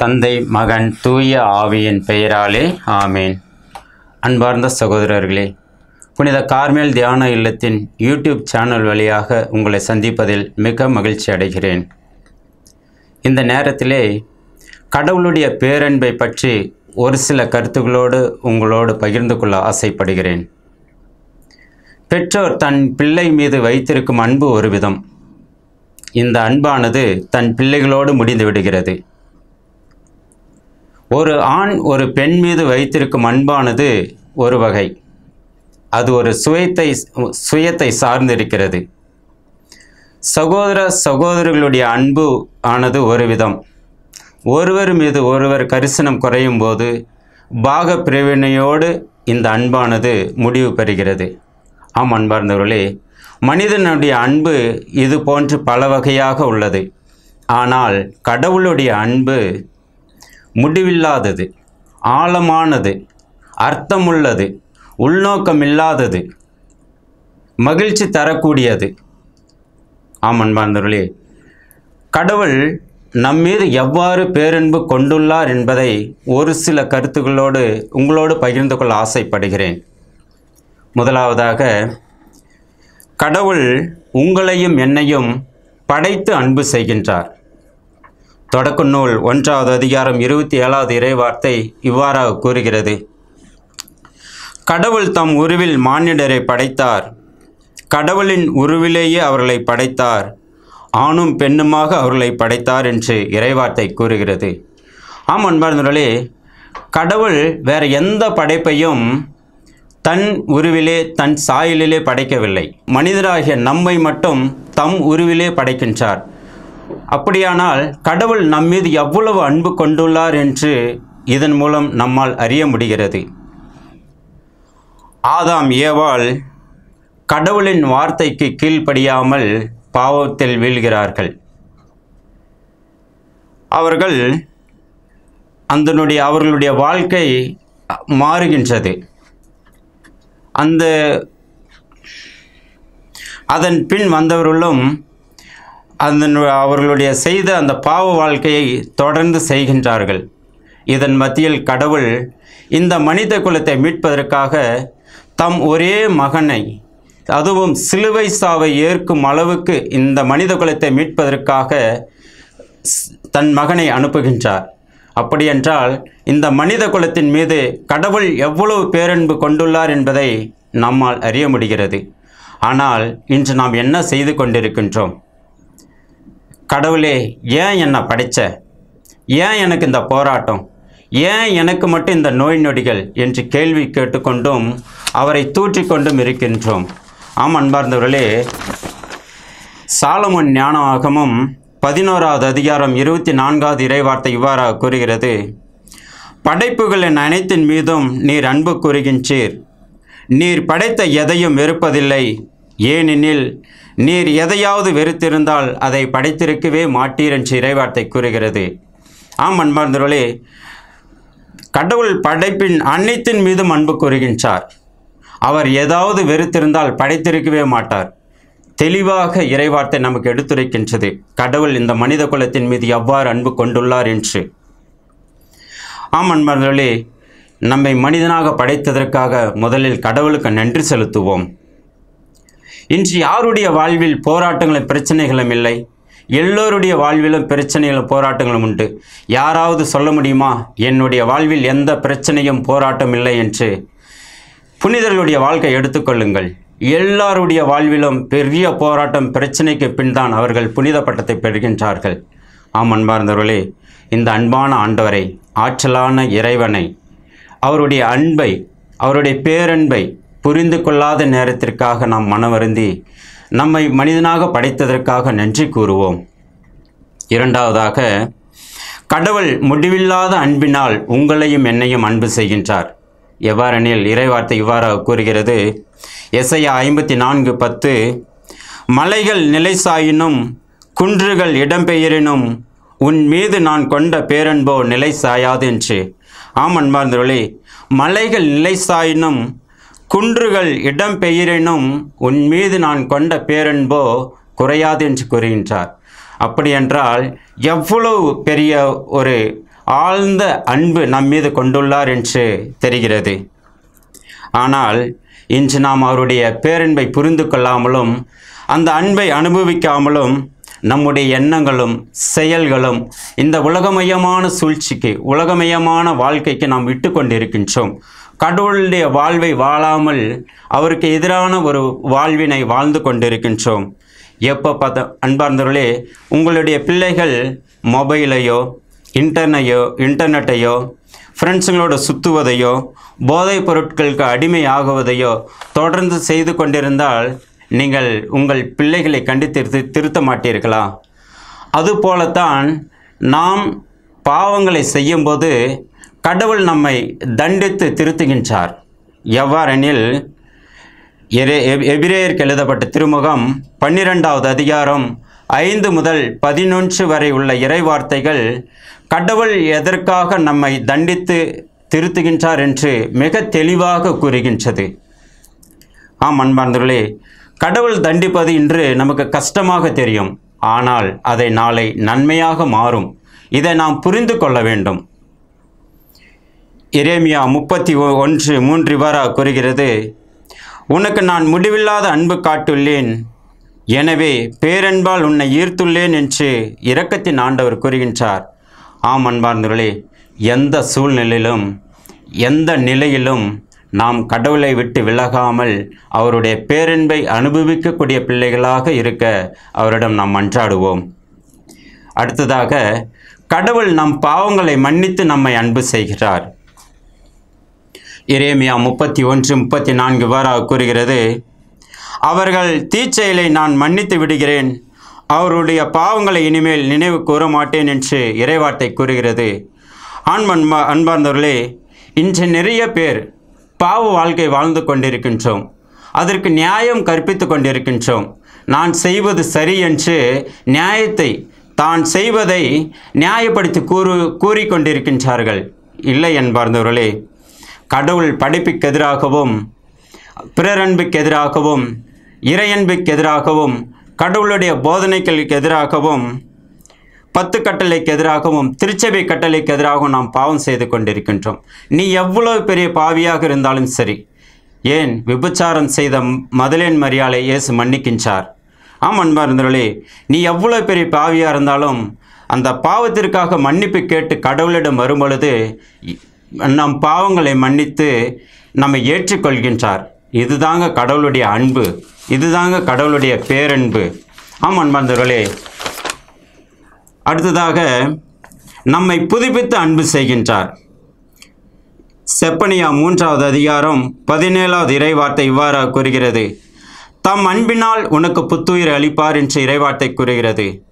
தந்தை மகன் தூய ஆவியின் பெயராலே ஆமேன். அன்பார்ந்த சகோதரர்களே புனித கார்மேல் தியான இல்லத்தின் யூடியூப் சேனல் வழியாக உங்களை சந்திப்பதில் மிக மகிழ்ச்சி அடைகிறேன். இந்த நேரத்திலே கடவுளுடைய பேரன்பை பற்றி ஒரு சில கருத்துக்களோடு உங்களோடு பகிர்ந்து கொள்ள ஆசைப்படுகிறேன். பெற்றோர் தன் பிள்ளை மீது வைத்திருக்கும் அன்பு ஒரு விதம் இந்த அன்பானது தன் பிள்ளைகளோடு முடிந்து விடுகிறது. ஒரு ஆண் ஒரு பெண் மீது வைத்திருக்கும் அன்பானது ஒரு வகை. அது ஒரு சுயத்தை சுயத்தை சார்ந்திருக்கிறது. சகோதர சகோதரர்களுடைய அன்பு ஆனது ஒரு விதம். ஒருவர் மீது ஒருவர் கரிசனம் குறையும் போது பாக பிரிவினையோடு இந்த அன்பானது முடிவு பெறுகிறது. ஆம் அன்பார்ந்தவர்களே மனிதனுடைய அன்பு இது போன்று பல வகையாக உள்ளது. ஆனால் கடவுளுடைய அன்பு முடிவில்லாதது ஆழமானது அர்த்தமுள்ளது உள்நோக்கமில்லாதது மகிழ்ச்சி தரக்கூடியது. ஆமன் அன்பார்ந்தவர்களே கடவுள் நம்மீது எவ்வாறு பேரன்பு கொண்டுள்ளார் என்பதை ஒரு சில கருத்துக்களோடு உங்களோடு பகிர்ந்து கொள்ள ஆசைப்படுகிறேன். முதலாவதாக கடவுள் உங்களையும் என்னையும் படைத்து அன்பு செய்கின்றார். தொடக்க நூல் ஒன்றாவது அதிகாரம் இருபத்தி ஏழாவது இறைவார்த்தை இவ்வாறாக கூறுகிறது. கடவுள் தம் உருவில் மானிடரை படைத்தார். கடவுளின் உருவிலேயே அவர்களை படைத்தார். ஆணும் பெண்ணுமாக அவர்களை படைத்தார் என்று இறைவார்த்தை கூறுகிறது. ஆம் அன்பார்ந்தவர்களே கடவுள் வேறு எந்த படைப்பையும் தன் உருவிலே தன் சாயலிலே படைக்கவில்லை. மனிதராகிய நம்மை மட்டும் தம் உருவிலே படைக்கின்றார். அப்படியானால் கடவுள் நம்மீது எவ்வளவு அன்பு கொண்டுள்ளார் என்று இதன் மூலம் நம்மால் அறிய முடிகிறது. ஆதாம் ஏவாள் கடவுளின் வார்த்தைக்கு கீழ்ப்படியாமல் பாவத்தில் வீழ்கிறார்கள். அவர்கள் அதனுடைய அவர்களுடைய வாழ்க்கை மாறுகின்றது. அந்த அதன் பின் வந்தவர்களும் அந்த அவர்களுடைய செய்த அந்த பாவ வாழ்க்கையை தொடர்ந்து செய்கின்றார்கள். இதன் மத்தியில் கடவுள் இந்த மனித குலத்தை மீட்பதற்காக தம் ஒரே மகனை அதுவும் சிலுவை சாவை ஏற்கும் அளவுக்கு இந்த மனித குலத்தை மீட்பதற்காக தன் மகனை அனுப்புகின்றார். அப்படியென்றால் இந்த மனித குலத்தின் மீது கடவுள் எவ்வளவு பேரன்பு கொண்டுள்ளார் என்பதை நம்மால் அறிய முடிகிறது. ஆனால் இன்று நாம் என்ன செய்து கொண்டிருக்கின்றோம்? கடவுளே ஏன் என்னை படைச்ச? ஏன் எனக்கு இந்த போராட்டம்? ஏன் எனக்கு மட்டும் இந்த நோய் நொடிகள்? என்று கேள்வி கேட்டுக்கொண்டும் அவரை தூற்றிக்கொண்டும் இருக்கின்றோம். ஆம் அன்பார்ந்தவர்களே சாலமுன் ஞானமாகமும் பதினோராவது அதிகாரம் இருபத்தி நான்காவது இறைவார்த்தை இவ்வாறாக கூறுகிறது. படைப்புகளின் அனைத்தின் மீதும் நீர் அன்பு கூறுகின்றீர். நீர் படைத்த எதையும் வெறுப்பதில்லை. ஏனெனில் நீர் எதையாவது வெறுத்திருந்தால் அதை படைத்திருக்கவே மாட்டீர் என்று இறைவார்த்தை கூறுகிறது. ஆம் அன்பார்ந்தவர்களே கடவுள் படைப்பின் அனைத்தின் மீதும் அன்பு கூறுகின்றார். அவர் ஏதாவது வெறுத்திருந்தால் படைத்திருக்கவே மாட்டார். தெளிவாக இறைவார்த்தை நமக்கு எடுத்துரைக்கின்றது. கடவுள் இந்த மனித குலத்தின் மீது எவ்வாறு அன்பு கொண்டுள்ளார் என்று. ஆம் அன்பர்களே நம்மை மனிதனாக படைத்ததற்காக முதலில் கடவுளுக்கு நன்றி செலுத்துவோம். இன்று யாருடைய வாழ்வில் போராட்டங்களும் பிரச்சனைகளும் இல்லை? எல்லோருடைய வாழ்விலும் பிரச்சனைகளும் போராட்டங்களும் உண்டு. யாராவது சொல்ல முடியுமா? என்னுடைய வாழ்வில் எந்த பிரச்சனையும் போராட்டம் இல்லை என்று. புனிதர்களுடைய வாழ்க்கை எடுத்துக்கொள்ளுங்கள் எல்லாருடைய வாழ்விலும் பெரிய போராட்டம் பிரச்சனைக்கு பின்தான் அவர்கள் புனித பட்டத்தை பெறுகின்றார்கள். ஆம் அன்பார்ந்தவர்களே இந்த அன்பான ஆண்டவரை ஆற்றலான இறைவனை அவருடைய அன்பை அவருடைய பேரன்பை புரிந்து கொள்ளாத நேரத்திற்காக நாம் மனவருந்தி நம்மை மனிதனாக படைத்ததற்காக நன்றி கூறுவோம். இரண்டாவதாக கடவுள் முடிவில்லாத அன்பினால் உங்களையும் என்னையும் அன்பு செய்கின்றார். எவ்வாறெனில் இறைவார்த்தை இவ்வாறாக கூறுகிறது எஸ்ஐயா ஐம்பத்தி நான்கு பத்து மலைகள் நிலை சாயினும் குன்றுகள் இடம்பெயரினும் உன் மீது நான் கொண்ட பேரன்போ நிலை சாயாது என்று. ஆம் அன்பார்ந்தவர்களே மலைகள் நிலை சாயினும் குன்றுகள் இடம்பெயரினும் உன் மீது நான் கொண்ட பேரன்போ குறையாது என்று கூறுகின்றார். அப்படியென்றால் எவ்வளவு பெரிய ஒரு ஆழ்ந்த அன்பு நம் மீது கொண்டுள்ளார் என்று தெரிகிறது. ஆனால் இன்று நாம் அவருடைய பேரன்பை புரிந்து கொள்ளாமலும் அந்த அன்பை அனுபவிக்காமலும் நம்முடைய எண்ணங்களும் செயல்களும் இந்த உலகமயமான சூழ்ச்சிக்கு உலகமயமான வாழ்க்கைக்கு நாம் விட்டு கொண்டிருக்கின்றோம். கடவுளுடைய வாழ்வை வாழாமல் அவருக்கு எதிரான ஒரு வாழ்வினை வாழ்ந்து கொண்டிருக்கின்றோம். எப்போ பார்த்த அன்பார்ந்தவர்களே உங்களுடைய பிள்ளைகள் மொபைலையோ இன்டர்னையோ இன்டர்நெட்டையோ ஃப்ரெண்ட்ஸுங்களோட சுற்றுவதையோ போதைப் பொருட்களுக்கு அடிமை ஆகுவதையோ தொடர்ந்து செய்து கொண்டிருந்தால் நீங்கள் உங்கள் பிள்ளைகளை கண்டு திருத்த திருத்த மாட்டீர்களா? அதுபோலத்தான் நாம் பாவங்களை செய்யும்போது கடவுள் நம்மை தண்டித்து திருத்துகின்றார். எவ்வாறெனில் எரே எப்- எபிரேயருக்கு எழுதப்பட்ட திருமுகம் பன்னிரெண்டாவது அதிகாரம் ஐந்து முதல் பதினொன்று வரை உள்ள இறைவார்த்தைகள் கடவுள் எதற்காக நம்மை தண்டித்து திருத்துகின்றார் என்று மிக தெளிவாக கூறுகின்றது. ஆம் அன்பார்ந்தவர்களே கடவுள் தண்டிப்பது இன்று நமக்கு கஷ்டமாக தெரியும். ஆனால் அதை நாளை நன்மையாக மாறும். இதை நாம் புரிந்து கொள்ள வேண்டும். எரேமியா முப்பத்தி ஒன்று மூன்று இவ்வாறாக கூறுகிறது. உனக்கு நான் முடிவில்லாத அன்பு காட்டுள்ளேன். எனவே பேரன்பால் உன்னை ஈர்த்துள்ளேன் என்று இரக்கத்தின் ஆண்டவர் கூறுகின்றார். ஆம் அன்பார்ந்தர்களே எந்த சூழ்நிலையிலும் எந்த நிலையிலும் நாம் கடவுளை விட்டு விலகாமல் அவருடைய பேரன்பை அனுபவிக்கக்கூடிய பிள்ளைகளாக இருக்க அவரிடம் நாம் மன்றாடுவோம். அடுத்ததாக கடவுள் நம் பாவங்களை மன்னித்து நம்மை அன்பு செய்கிறார். இரேமியா முப்பத்தி ஒன்று முப்பத்தி நான்கு இவ்வாறாக கூறுகிறது. அவர்கள் தீச்செயலை நான் மன்னித்து விடுகிறேன். அவருடைய பாவங்களை இனிமேல் நினைவு கூற மாட்டேன் என்று இறைவார்த்தை கூறுகிறது. ஆண்மன்மா அன்பார்ந்தவர்களே இன்று நிறைய பேர் பாவ வாழ்க்கை வாழ்ந்து கொண்டிருக்கின்றோம். அதற்கு நியாயம் கற்பித்து கொண்டிருக்கின்றோம். நான் செய்வது சரி என்று நியாயத்தை தான் செய்வதை நியாயப்படுத்தி கூறு கூறிக்கொண்டிருக்கின்றார்கள் இல்லை என்பார்ந்தவர்களே கடவுள் படைப்புக்கு எதிராகவும் பிறரன்புக்கு எதிராகவும் இறையன்புக்கு எதிராகவும் கடவுளுடைய போதனைகளுக்கு எதிராகவும் பத்து கட்டளைக்கு எதிராகவும் திருச்சபை கட்டளைக்கு எதிராகவும் நாம் பாவம் செய்து கொண்டிருக்கின்றோம். நீ எவ்வளவு பெரிய பாவியாக இருந்தாலும் சரி ஏன் விபச்சாரம் செய்த மதுலேன் மரியாதை இயேசு மன்னிக்கின்றார்? ஆம் அன்பார்ந்தவர்களே நீ எவ்வளோ பெரிய பாவியாக இருந்தாலும் அந்த பாவத்திற்காக மன்னிப்பு கேட்டு கடவுளிடம் வரும்பொழுது நம் பாவங்களை மன்னித்து நம்மை ஏற்றுக்கொள்கின்றார். இதுதாங்க கடவுளுடைய அன்பு. இதுதாங்க கடவுளுடைய பேரன்பு. ஆம் அன்பார்ந்தவர்களே அடுத்ததாக நம்மை புதுப்பித்து அன்பு செய்கின்றார். செப்பனியா மூன்றாவது அதிகாரம் பதினேழாவது இறைவார்த்தை இவ்வாறாக கூறுகிறது. தம் அன்பினால் உனக்கு புத்துயிர் அளிப்பார் என்று இறைவார்த்தை கூறுகிறது.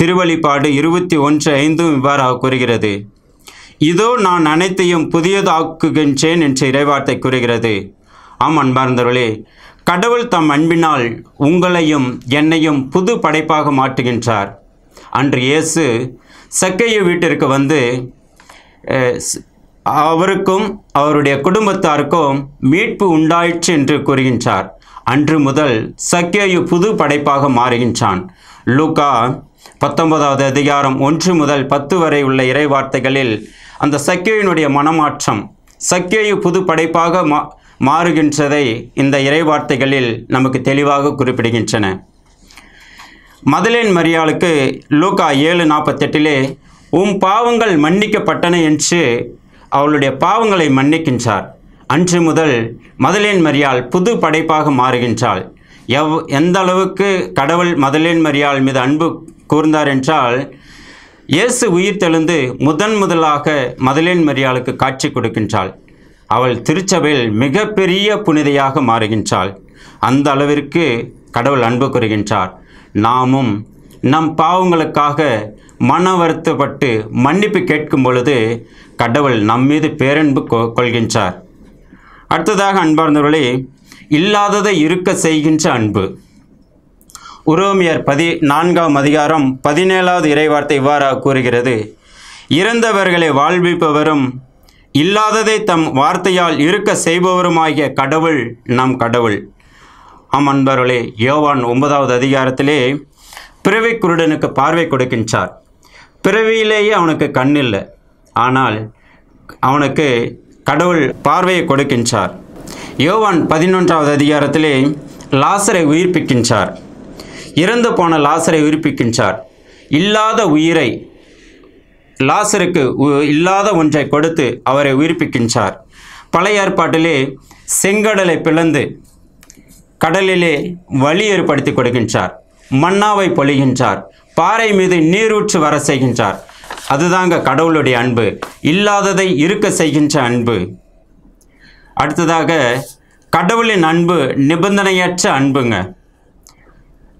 திருவழிப்பாடு இருபத்தி ஒன்று ஐந்தும் இவ்வாறாக கூறுகிறது. இதோ நான் அனைத்தையும் புதியதாக்குகின்றேன் என்று இறைவார்த்தை கூறுகிறது. ஆம் அன்பார்ந்தவர்களே கடவுள் தம் அன்பினால் உங்களையும் என்னையும் புது படைப்பாக மாற்றுகின்றார். அன்று இயேசு சக்கைய வீட்டிற்கு வந்து அவருக்கும் அவருடைய குடும்பத்தாருக்கும் மீட்பு உண்டாயிற்று என்று கூறுகின்றார். அன்று முதல் சக்கேயு புது படைப்பாக மாறுகின்றான். லூகா பத்தொன்பதாவது அதிகாரம் ஒன்று முதல் பத்து வரை உள்ள இறைவார்த்தைகளில் அந்த சக்கேயினுடைய மனமாற்றம் சக்கேயு புது படைப்பாக மா மாறுகின்றதை இந்த இறைவார்த்தைகளில் நமக்கு தெளிவாக குறிப்பிடுகின்றன. மதலேன் மரியாளுக்கு லூக்கா ஏழு நாற்பத்தெட்டிலே உம் பாவங்கள் மன்னிக்கப்பட்டன என்று அவளுடைய பாவங்களை மன்னிக்கின்றார். அன்று முதல் மதலேன் மரியாள் புது படைப்பாக மாறுகின்றாள். எவ் எந்த அளவுக்கு கடவுள் மதலேன் மரியாள் மீது அன்பு கூர்ந்தார் என்றால் இயேசு உயிர் தெழுந்து முதன் முதலாக மதலேன் மரியாளுக்கு காட்சி கொடுக்கின்றாள். அவள் திருச்சபையில் மிகப்பெரிய புனிதையாக மாறுகின்றாள். அந்த அளவிற்கு கடவுள் அன்பு கூறுகின்றார். நாமும் நம் பாவங்களுக்காக மன வருத்தப்பட்டு மன்னிப்பு கேட்கும் பொழுது கடவுள் நம்மீது பேரன்பு கொ- கொள்கின்றார். அடுத்ததாக அன்பார்ந்தவர்களே இல்லாததை இருக்க செய்கின்ற அன்பு. உரோமியர் பதி நான்காம் அதிகாரம் பதினேழாவது இறைவார்த்தை இவ்வாறாக கூறுகிறது. இறந்தவர்களை வாழ்விப்பவரும் இல்லாததை தம் வார்த்தையால் இருக்க செய்பவருமாகிய கடவுள் நம் கடவுள். ஆம் அன்பர்களே யோவான் ஒன்பதாவது அதிகாரத்திலே பிறவி குருடனுக்கு பார்வை கொடுக்கின்றார். பிறவியிலேயே அவனுக்கு கண் இல்லை. ஆனால் அவனுக்கு கடவுள் பார்வையை கொடுக்கின்றார். யோவான் பதினொன்றாவது அதிகாரத்திலே லாசரை உயிர்ப்பிக்கின்றார். இறந்து போன லாசரை உயிர்ப்பிக்கின்றார். இல்லாத உயிரை லாசருக்கு உ- இல்லாத ஒன்றை கொடுத்து அவரை உயிர்ப்பிக்கின்றார். பழைய ஏற்பாட்டிலே செங்கடலை பிளந்து கடலிலே வழி ஏற்படுத்தி கொடுக்கின்றார். மன்னாவை பொழிகின்றார். பாறை மீது நீரூற்று வர செய்கின்றார். அதுதாங்க கடவுளுடைய அன்பு. இல்லாததை இருக்க செய்கின்ற அன்பு. அடுத்ததாக கடவுளின் அன்பு நிபந்தனையற்ற அன்புங்க.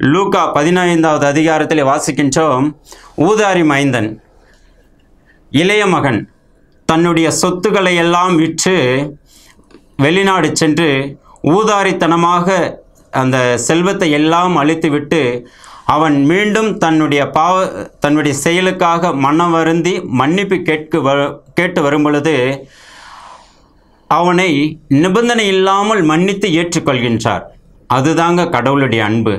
லூகா பதினைந்தாவது அதிகாரத்தில் வாசிக்கின்றோம். ஊதாரி மைந்தன் இளைய மகன் தன்னுடைய சொத்துக்களை எல்லாம் விற்று வெளிநாடு சென்று ஊதாரித்தனமாக அந்த செல்வத்தை எல்லாம் அழித்துவிட்டு அவன் மீண்டும் தன்னுடைய பாவ தன்னுடைய செயலுக்காக மனம் வருந்தி மன்னிப்பு கேட்க வ கேட்டு வரும் பொழுது அவனை நிபந்தனை இல்லாமல் மன்னித்து ஏற்றுக்கொள்கின்றார். அதுதாங்க கடவுளுடைய அன்பு.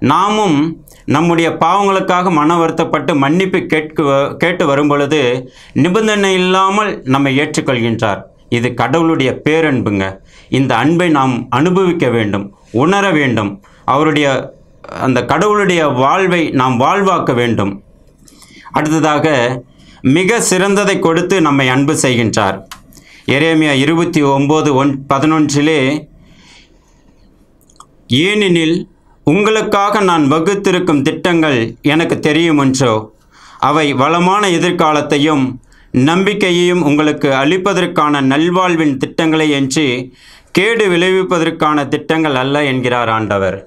நாமும் நம்முடைய பாவங்களுக்காக மன வருத்தப்பட்டு மன்னிப்பு கேட்க கேட்டு வரும்பொழுது நிபந்தனை இல்லாமல் நம்மை ஏற்றுக்கொள்கின்றார். இது கடவுளுடைய பேரன்புங்க. இந்த அன்பை நாம் அனுபவிக்க வேண்டும் உணர வேண்டும். அவருடைய அந்த கடவுளுடைய வாழ்வை நாம் வாழ்வாக்க வேண்டும். அடுத்ததாக மிக சிறந்ததை கொடுத்து நம்மை அன்பு செய்கின்றார். எரேமியா இருபத்தி ஒம்பது ஒன் பதினொன்றிலே ஏனெனில் உங்களுக்காக நான் வகுத்திருக்கும் திட்டங்கள் எனக்கு தெரியுமென்றோ? அவை வளமான எதிர்காலத்தையும் நம்பிக்கையையும் உங்களுக்கு அளிப்பதற்கான நல்வாழ்வின் திட்டங்களை என்று கேடு விளைவிப்பதற்கான திட்டங்கள் அல்ல என்கிறார் ஆண்டவர்.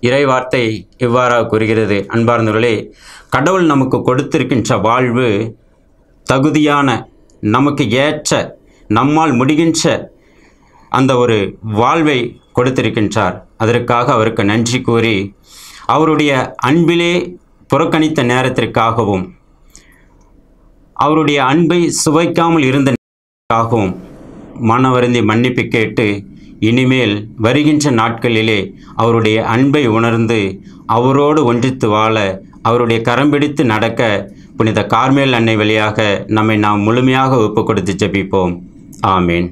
இறைவார்த்தை இவ்வாறாக கூறுகிறது. அன்பார்ந்தவர்களே கடவுள் நமக்கு கொடுத்திருக்கின்ற வாழ்வு தகுதியான நமக்கு ஏற்ற நம்மால் முடிகின்ற அந்த ஒரு வாழ்வை கொடுத்திருக்கின்றார். அதற்காக அவருக்கு நன்றி கூறி அவருடைய அன்பிலே புறக்கணித்த நேரத்திற்காகவும் அவருடைய அன்பை சுவைக்காமல் இருந்த நேரத்திற்காகவும் மனவருந்தி மன்னிப்பு கேட்டு இனிமேல் வருகின்ற நாட்களிலே அவருடைய அன்பை உணர்ந்து அவரோடு ஒன்றித்து வாழ அவருடைய கரம் பிடித்து நடக்க புனித கார்மேல் அன்னை வழியாக நம்மை நாம் முழுமையாக ஒப்பு கொடுத்து ஜெபிப்போம். ஆமீன்.